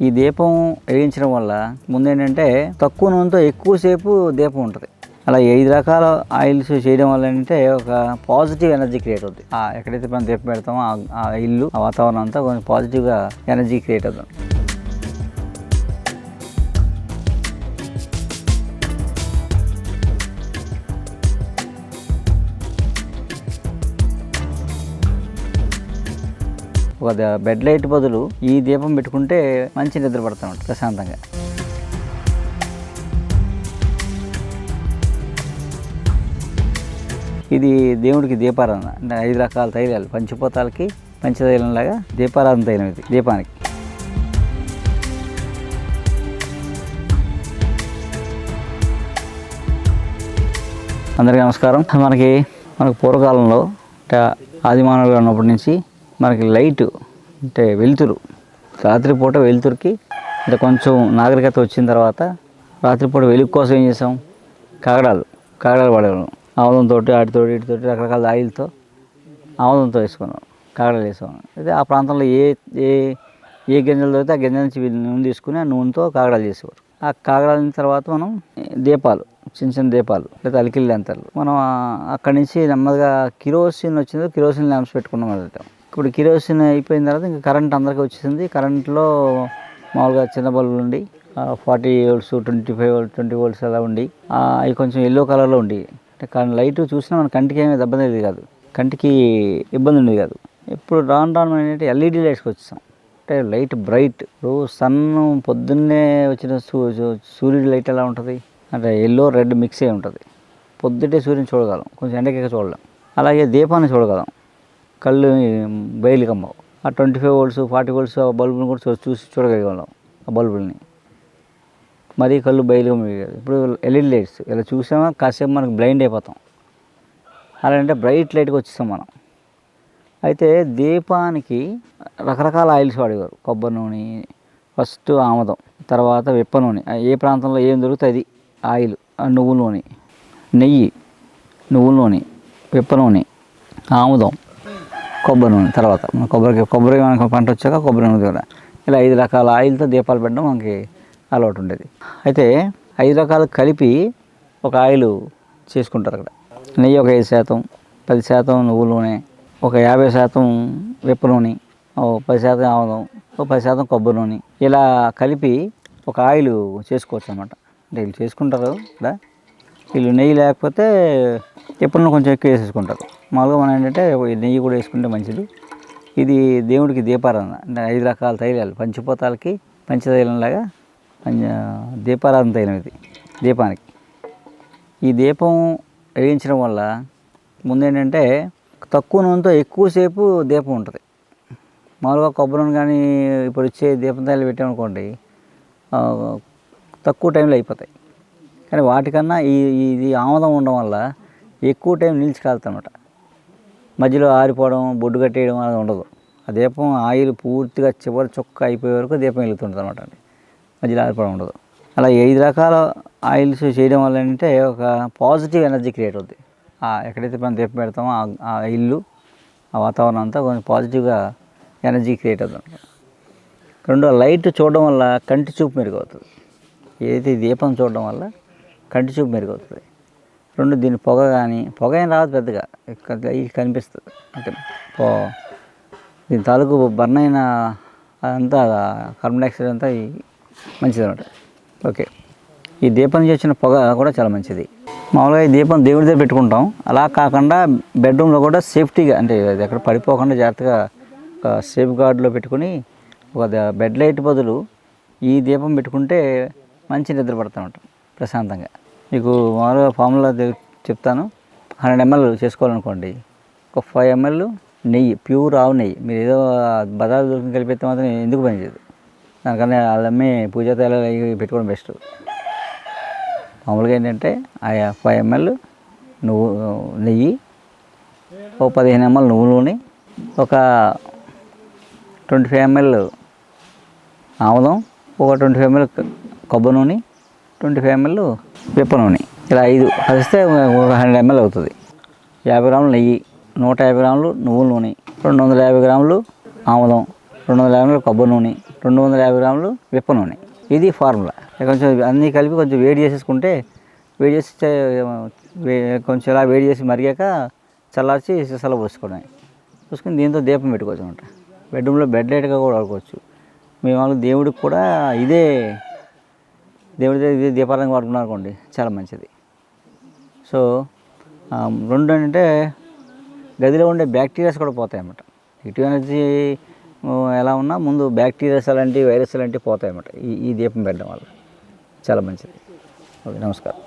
ఈ దీపం వెలిగించడం వల్ల ముందేంటంటే తక్కువ నూనెతో ఎక్కువసేపు దీపం ఉంటుంది. అలా ఐదు రకాల ఆయిల్స్ చేయడం వల్ల ఏంటంటే ఒక పాజిటివ్ ఎనర్జీ క్రియేట్ అవుతుంది ఎక్కడైతే మనం దీపం పెడతామో ఆ- ఆ ఇల్లు ఆ వాతావరణం అంతా కొంచెం పాజిటివ్గా ఎనర్జీ క్రియేట్ అవుతుంది ఒక బెడ్ లైట్ బదులు ఈ దీపం పెట్టుకుంటే మంచి నిద్ర పడతాం ప్రశాంతంగా. ఇది దేవుడికి దీపారాధన. అంటే ఐదు రకాల తైలాలు. పంచభూతాలకి పంచతైలంలాగా దీపారాధన తైలం ఇది దీపానికి. అందరికీ నమస్కారం. మనకి మనకు పూర్వకాలంలో ఆదిమానవులు ఉన్నప్పటి నుంచి మనకి లైట్ అంటే వెలుతురు. రాత్రిపూట వెలుతురుకి అంటే కొంచెం నాగరికత వచ్చిన తర్వాత రాత్రిపూట వెలుగు కోసం ఏం చేసాం? కాగడాలు కాగడాలు పడేవాళ్ళం ఆముదంతో వాటితో వీటితో రకరకాల ఆయిల్తో ఆముదంతో వేసుకున్నాం కాగడాలు వేసుకున్నాం అయితే ఆ ప్రాంతంలో ఏ ఏ ఏ గింజలు దొరికితే ఆ గింజ నుంచి నూనె తీసుకుని ఆ నూనెతో కాగడాలు చేసేవారు. ఆ కాగడాల తర్వాత మనం దీపాలు చిన్న చిన్న దీపాలు లేదా అలికిల్లి ల్యాంతర్లు. మనం అక్కడి నుంచి నెమ్మదిగా కిరోసిన్ వచ్చిందో కిరోసిన్ ల్యాంప్స్ పెట్టుకున్నాం మొదట ఇప్పుడు కిరోసిన్ అయిపోయిన తర్వాత ఇంకా కరెంట్ అందరికీ వచ్చేసింది. కరెంట్లో మామూలుగా చిన్న బల్బులు ఉండి forty volts twenty five volt twenty volts అలా ఉండి అవి కొంచెం ఎల్లో కలర్లో ఉండి. అంటే కానీ లైట్ చూసినా మన కంటికి ఏమీ దెబ్బ కాదు. కంటికి ఇబ్బంది ఉండేది కాదు. ఇప్పుడు రాను రాను ఏంటంటే ఎల్ఈడి లైట్స్కి వచ్చేసాం. అంటే లైట్ బ్రైట్. ఇప్పుడు సన్ పొద్దున్నే వచ్చిన సూ సూ- సూర్యుడి లైట్ ఎలా ఉంటుంది? అంటే ఎల్లో రెడ్ మిక్స్ అయి ఉంటుంది. పొద్దుటే సూర్యుని చూడగలం. కొంచెం ఎండకెక్క చూడలేం. అలాగే దీపాన్ని చూడగలం. కళ్ళు బయలు కమ్మవు ఆ twenty five volts forty volts ఆ బల్బుని కూడా చూసి చూడగలిగేవాళ్ళం ఆ బల్బుల్ని. మరీ కళ్ళు బయలు కమ్మేవి ఇప్పుడు ఎల్ఈడి లైట్స్ ఇలా చూసామా? కాసేపు మనకు బ్లైండ్ అయిపోతాం. అలా అంటే బ్రైట్ లైట్కి వచ్చేస్తాం మనం. అయితే దీపానికి రకరకాల ఆయిల్స్ వాడేవారు. కొబ్బరి నూనె ఫస్ట్ ఆముదం తర్వాత విప్ప నూనె. ఏ ప్రాంతంలో ఏం దొరుకుతుంది? ఆయిల్ ఆ నువ్వుల నూనె నెయ్యి నువ్వుల నూనె విప్ప నూనె ఆముదం. కొబ్బరి నూనె తర్వాత. కొబ్బరికి కొబ్బరి మనకు పంట వచ్చాక కొబ్బరి నూనె కూడా ఇలా ఐదు రకాల ఆయిల్తో దీపాలు పెట్టడం మనకి అలవాటు ఉండేది. అయితే ఐదు రకాలు కలిపి ఒక ఆయిల్ చేసుకుంటారు అక్కడ. నెయ్యి ఒక ఐదు శాతం పది శాతం నువ్వుల నూనె ఒక యాభై శాతం విప్ప నూనె ఓ పది శాతం ఆముదం ఓ పది శాతం కొబ్బరి నూనె. ఇలా కలిపి ఒక ఆయిల్ చేసుకోవచ్చు అనమాట అంటే వీళ్ళు చేసుకుంటారు ఇక్కడ వీళ్ళు నెయ్యి లేకపోతే ఎప్పుడన్నా కొంచెం ఎక్కువ వేసేసుకుంటారు. మామూలుగా మనం ఏంటంటే నెయ్యి కూడా వేసుకుంటే మంచిది. ఇది దేవుడికి దీపారాధన. అంటే ఐదు రకాల తైలాలు. పంచిపోతాలకి పంచతైలంలాగా పంచ దీపారాధన తైలం ఇది దీపానికి. ఈ దీపం వెలిగించడం వల్ల ముందేంటంటే తక్కువ నూనెతో ఎక్కువసేపు దీపం ఉంటుంది. మామూలుగా కొబ్బరి నూనె కానీ ఇప్పుడు వచ్చే దీపం తైలు పెట్టామనుకోండి తక్కువ టైంలో అయిపోతాయి. కానీ వాటికన్నా ఈ ఇది ఆమదం ఉండడం వల్ల ఎక్కువ టైం నిలిచి కాలుతామన్నమాట మధ్యలో ఆరిపోవడం బొడ్డు కట్టేయడం అనేది ఉండదు. ఆ దీపం ఆయిల్ పూర్తిగా చివరి చుక్క అయిపోయే వరకు దీపం వెలుగుతుంటుంది అనమాట అండి. మధ్యలో ఆరిపోవడం ఉండదు. అలా ఐదు రకాల ఆయిల్స్ చేయడం వల్ల ఏంటంటే ఒక పాజిటివ్ ఎనర్జీ క్రియేట్ అవుద్ది. ఆ ఎక్కడైతే మనం దీపం పెడతామో ఆ- ఇల్లు ఆ వాతావరణం అంతా కొంచెం పాజిటివ్గా ఎనర్జీ క్రియేట్ అవుతుంది రెండు లైట్ చూడడం వల్ల కంటి చూపు మెరుగవుతుంది. ఏదైతే దీపం చూడడం వల్ల కంటి చూపు మెరుగవుతుంది. రెండు దీని పొగ కానీ పొగ ఏం రాదు పెద్దగా ఇది కనిపిస్తుంది. అంటే పో దీని తాలూకు బర్న్ అయిన అదంతా కార్బన్ డైఆక్సైడ్ అంతా మంచిది అనమాట ఓకే. ఈ దీపం నుంచి వచ్చిన పొగ కూడా చాలా మంచిది. మామూలుగా ఈ దీపం దేవుడి దగ్గర పెట్టుకుంటాం. అలా కాకుండా బెడ్రూమ్లో కూడా సేఫ్టీగా అంటే అది ఎక్కడ పడిపోకుండా జాగ్రత్తగా ఒక సేఫ్ గార్డ్లో పెట్టుకుని ఒక బెడ్ లైట్ బదులు ఈ దీపం పెట్టుకుంటే మంచి నిద్ర పడతామట ప్రశాంతంగా. మీకు మామూలుగా ఫార్ములా చెప్తాను. హండ్రెడ్ ఎంఎల్ చేసుకోవాలనుకోండి. ఒక ఫైవ్ ఎంఎల్ నెయ్యి ప్యూర్ ఆవు నెయ్యి. మీరు ఏదో బదాలు దొరికి కలిపితే మాత్రం ఎందుకు పనిచేయదు దానికన్నా వాళ్ళు పూజా తైలాలు అవి పెట్టుకోవడం బెస్ట్. మామూలుగా ఏంటంటే ఆ ఫైవ్ ఎంఎల్ నువ్వు నెయ్యి ఒక పదిహేను ఎంఎల్ నువ్వు నూనె ఒక ట్వంటీ ఫైవ్ ఎంఎల్ ఆముదం ఒక ట్వంటీ ఫైవ్ ఎంఎల్ కొబ్బరి నూనె ట్వంటీ ఫైవ్ ఎంఎల్ విప్ప నూనె ఇలా ఐదు. కలిస్తే ఒక హండ్రెడ్ ఎంఎల్ అవుతుంది. యాభై గ్రాములు నెయ్యి నూట యాభై గ్రాములు నువ్వుల నూనె రెండు వందల యాభై గ్రాములు ఆముదం రెండు వందల యాభై గ్రాములు కొబ్బరి నూనె రెండు వందల యాభై గ్రాములు విప్ప నూనె. ఇది ఫార్ములా. కొంచెం అన్నీ కలిపి కొంచెం వేడి చేసేసుకుంటే వేడి చేసి కొంచెం ఇలా వేడి చేసి మరిగాక చల్లార్చి సీసాలో పోసుకోవడమే పోసుకుని దీంతో దీపం పెట్టుకోవచ్చు అనమాట. బెడ్రూమ్లో బెడ్ లైట్గా కూడా వాడుకోవచ్చు. మేము వాళ్ళు దేవుడికి కూడా ఇదే దేవుడి దగ్గర ఇదే వాడుకున్నారు అనుకోండి చాలా మంచిది. సో రెండు అంటే గదిలో ఉండే బ్యాక్టీరియాస్ కూడా పోతాయి అన్నమాట నెగిటివ్ ఎనర్జీ ఎలా ఉన్నా ముందు బ్యాక్టీరియాస్ అలాంటి వైరస్ అలాంటివి పోతాయి అన్నమాట ఈ ఈ దీపం పెట్టడం వల్ల. చాలా మంచిది. ఓకే నమస్కారం.